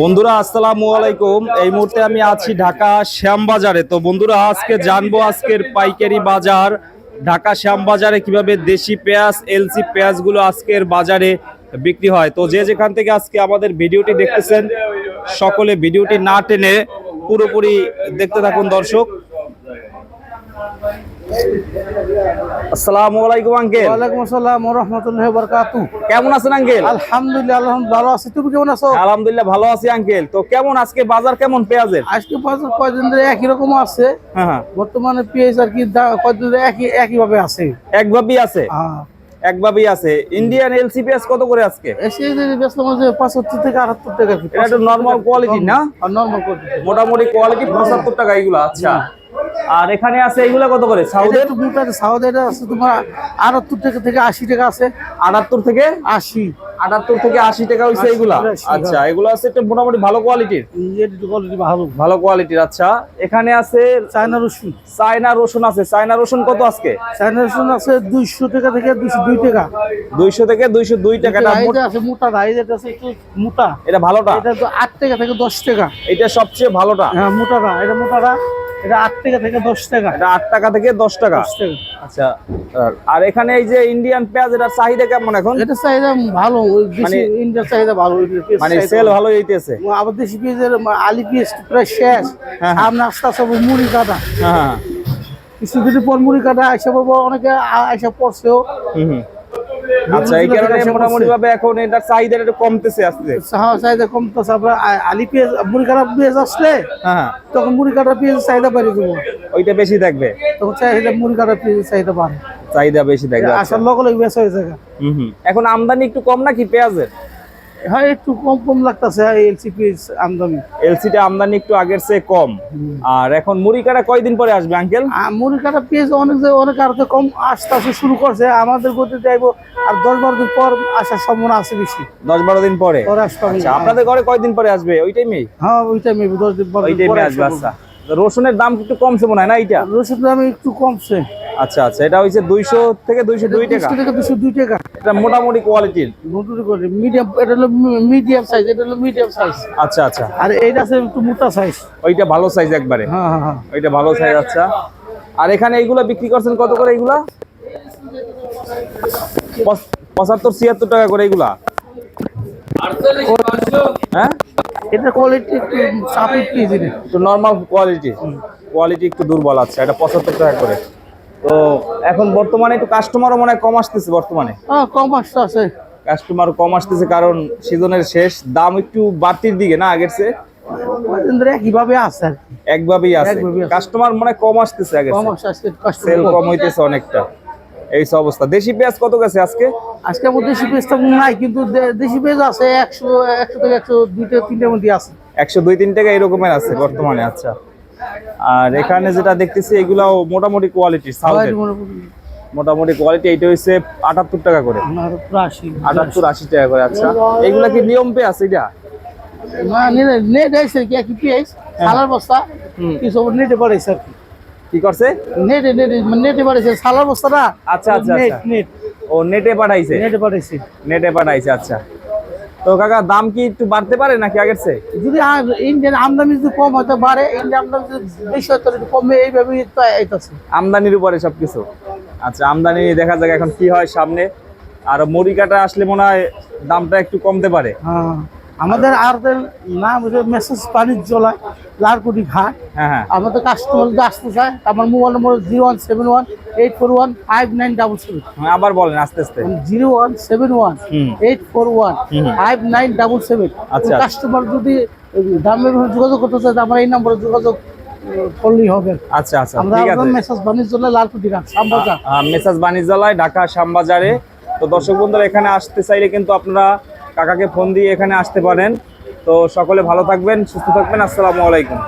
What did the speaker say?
বন্ধুরা, আসসালামু আলাইকুম। এই মুহূর্তে আমি আছি ঢাকা শ্যামবাজারে। তো বন্ধুরা, আজকে জানব আজকের পাইকারি বাজার। ঢাকা শ্যামবাজারে কীভাবে দেশি পেঁয়াজ, এলসি পেঁয়াজগুলো আজকের বাজারে বিক্রি হয়। তো যে যেখান থেকে আজকে আমাদের ভিডিওটি দেখতেছেন, সকলে ভিডিওটি না টেনে পুরোপুরি দেখতে থাকুন দর্শক। আসসালামু আলাইকুম আঙ্কেল। ওয়ালাইকুম আসসালাম রহমতুল্লাহ বরকাতু কেমন আছেন আঙ্কেল? আলহামদুলিল্লাহ আলহামদুলিল্লাহ ভালো আছি। তুমি কেমন আছো? আলহামদুলিল্লাহ ভালো আছি আঙ্কেল। তো কেমন আজকে বাজার কেমন পেঁয়াজের? আজকে বাজার কয়দিন ধরে একই রকম আছে। হ্যাঁ হ্যাঁ। বর্তমানে পেঁয়াজ আর কি কয়দিন ধরে একই একই ভাবে আছে। একভাবেই আছে? হ্যাঁ। একভাবেই আছে। ইন্ডিয়ান এলসি কত করে আজকে? এসে যে পঁচাত্তর থেকে আটাত্তর টাকা এটা একটু normal না? নর্মাল কোয়ালিটি মোটামুটি কোয়ালিটি পঁচাত্তর টাকা এগুলো আচ্ছা। আর এখানে আছে এগুলো কত করে? মোটা এটা আছে তোমার আটাত্তর টাকা থেকে আশি টাকা আছে। আটাত্তর থেকে আশি। আটাত্তর থেকে আশি টাকা হইছে আশি, আশি, আচ্ছা এগুলো আছে একটু মোটামুটি ভালো কোয়ালিটির কোয়ালিটি ভালো। ভালো কোয়ালিটির আচ্ছা। এখানে আছে চায়না রসুন। চায়না রসুন আছে। চায়না রসুন কত আজকে? চায়না রসুন আছে দুইশো টাকা থেকে দুইশো দুই টাকা। দুইশো থেকে দুইশো দুই টাকা এটা মোট- রাইজ আছে মোটা রাইজ এটা আছে একটু মোটা। এটা ভালোটা? এটা আট টাকা থেকে দশ টাকা। এটা সবচেয়ে ভালোটা? হ্যাঁ মোটাটা এটা মোটাটা। এটা আট টাকা থেকে দশ টাকা। এটা আট টাকা থেকে দশ টাকা। আচ্ছা আর- এখানে এই যে ইন্ডিয়ান পেঁয়াজ এটার চাহিদা কেমন এখন? এটা চাহিদা ভালো মানে- ইন্ডিয়ার চাহিদা ভালো মানে সেল ভালো। ভালো হইতেছে। আবার দেশি পেঁয়াজের আলি পেঁয়াজ প্রায় শেষ। হ্যাঁ। আস্তে আস্তে মুড়ি কাটা। হ্যাঁ কিছুদিন পর মুড়ি কাটা পড়ব অনেকে আইসা পড়ছেও হুম হুম। আচ্ছা এই কারণে মোটামুটি ভাবে এখন এটার চাহিদা একটু কমতেছে আসতে। হ্যাঁ চাহিদা কমতেছে। আলি পেঁয়াজ মুড়ি কাটা পেঁয়াজ আসলে হ্যাঁ তখন মুড়ি কাটা পেঁয়াজ চাহিদা বাড়িয়ে দেবো ওইটা বেশি থাকবে? তখন চাহিদা মুড়ি কাটা পেঁয়াজ চাহিদা বাড়ে। চাহিদা বেশি থাকবে আচ্ছা। আসার লগে লগে বেশ হয়ে যাবে। এখন আমদানি একটু কম নাকি পেঁয়াজের? হ্যাঁ একটু কম কম লাগতেছে আমদানি। এলসিটা আমদানি একটু আগের চেয়ে কম। আর এখন মুড়ি কাটা কয়দিন পরে আসবে আঙ্কেল? আ- মুড়ি কাটা পেঁয়াজ অনেক অনেক আরতে কম আস্তে আস্তে শুরু করছে আমাদের গতি চাইব আর দশ বারো দিন পর আসার সম্ভাবনা আছে বেশি। দশ বারো দিন পরে? আচ্ছা আপনাদের ঘরে কয়দিন পরে আসবে? ওই টাইমেই হ্যাঁ ওই টাইমে দশ দিন পর ওই টাইমে আসবে আচ্ছা। রসুনের দাম একটু কমছে মনে হয় না এইটা? রসুন দাম একটু কমছে। আচ্ছা আচ্ছা এটা হচ্ছে দুইশো থেকে দুইশো দুই টাকা। দুশো থেকে দুশো দুই টাকা। এটা মোটামুটি কোয়ালিটির নতুন করে মিডিয়াম এটা হলো মিডিয়াম সাইজ এটা হলো মিডিয়াম সাইজ আচ্ছা আচ্ছা। আর এইটা আছে একটু মোটা সাইজ ওইটা ভালো সাইজ একবারে। হ্যাঁ হ্যাঁ হ্যাঁ। ওইটা ভালো সাইজ আচ্ছা। আর এখানে এইগুলা বিক্রি করছেন কত করে এইগুলা? পঁচ- পঁচাত্তর ছিয়াত্তর টাকা করে এইগুলা। হ্যাঁ? এটা কোয়ালিটি একটু পেঁয়াজ এটা একটু নর্মাল কোয়ালিটি কোয়ালিটি একটু দুর্বল আছে এটা পঁচাত্তর টাকা করে। তো এখন বর্তমানে একটু কাস্টমারও মনে হয় কম আসতেছে বর্তমানে। হ্যাঁ কম আসতে আছে। কাস্টমার কম আসতেছে কারণ সিজনের শেষ দাম একটু বাড়তির দিকে না আগের চেয়ে? একইভাবে আছে একভাবেই আছে। কাস্টমার মনে কম আসতেছে আগের কম সেল হইতেছে অনেকটা। এই অবস্থা। দেশি পেঁয়াজ কত গেছে আজকে? আজকে আমার দেশি পেঁয়াজটা নাই কিন্তু দেশি পেঁয়াজ আছে একশো একশো থেকে একশো দুইটা তিনটার মধ্যে আছে। একশো দুই তিন টাকা এরকমের আছে বর্তমানে আচ্ছা। আর এখানে যেটা দেখতেছি এগুলাও মোটামুটি কোয়ালিটি সাউথের মোটামুটি কোয়ালিটি এইটা হচ্ছে আটাত্তর টাকা করে। আমার পুরো আশি আটাত্তর আশি টাকা করে আচ্ছা। এগুলা কি নিয়ম পে আছে এটা? না নেট নেট আছে কি একই পেঁয়াজ সালার বস্তা হুম। কিছু নেটে পড়েছে আর কি। কি করছে? নেটে নেটে নেটে পড়েছে সালার বস্তাটা আচ্ছা, আচ্ছা, নেট আচ্ছা। নেট ও নেটে পাঠাইছে নেটে পড়েছে নেটে পাঠাইছে আচ্ছা। তো কাকা দাম কি একটু বাড়তে পারে নাকি আগের চেয়ে? যদি ইন্ডিয়ান আমদানি যদি কম হতে পারে ইন্ডিয়ান আমদানি যদি বেশি হতে পারে কমে এইভাবে তো আইতাছে। আমদানির উপরে সবকিছু। আচ্ছা আমদানি দেখা যাক এখন কি হয় সামনে। আর মরিকাটা আসলে মনে হয় দামটা একটু কমতে পারে। হ্যাঁ। আমাদের আর নাম হচ্ছে মেসেজ পানির জলায় লালকুটি ঘাট। হ্যাঁ হ্যাঁ। আমাদের কাস্টমার যদি আসতে চায় আমার mobile number zero one seven one eight four one five nine double seven আবার বলেন আস্তে আস্তে। Zero one seven one eight four one five nine double seven আচ্ছা। কাস্টমার যদি দামের যোগাযোগ করতে চায় আমার এই নম্বরে যোগাযোগ করলেই হবে। আচ্ছা আচ্ছা আমরা মেসেজ লালকুটি ঘাট মেসাজ বাণিজ্যালয় ঢাকা শ্যামবাজারে তো দর্শক বন্ধুরা এখানে আসতে চাইলে কিন্তু আপনারা কাকাকে ফোন দিয়ে এখানে আসতে পারেন। তো সকলে ভালো থাকবেন সুস্থ থাকবেন। আসসালামু আলাইকুম।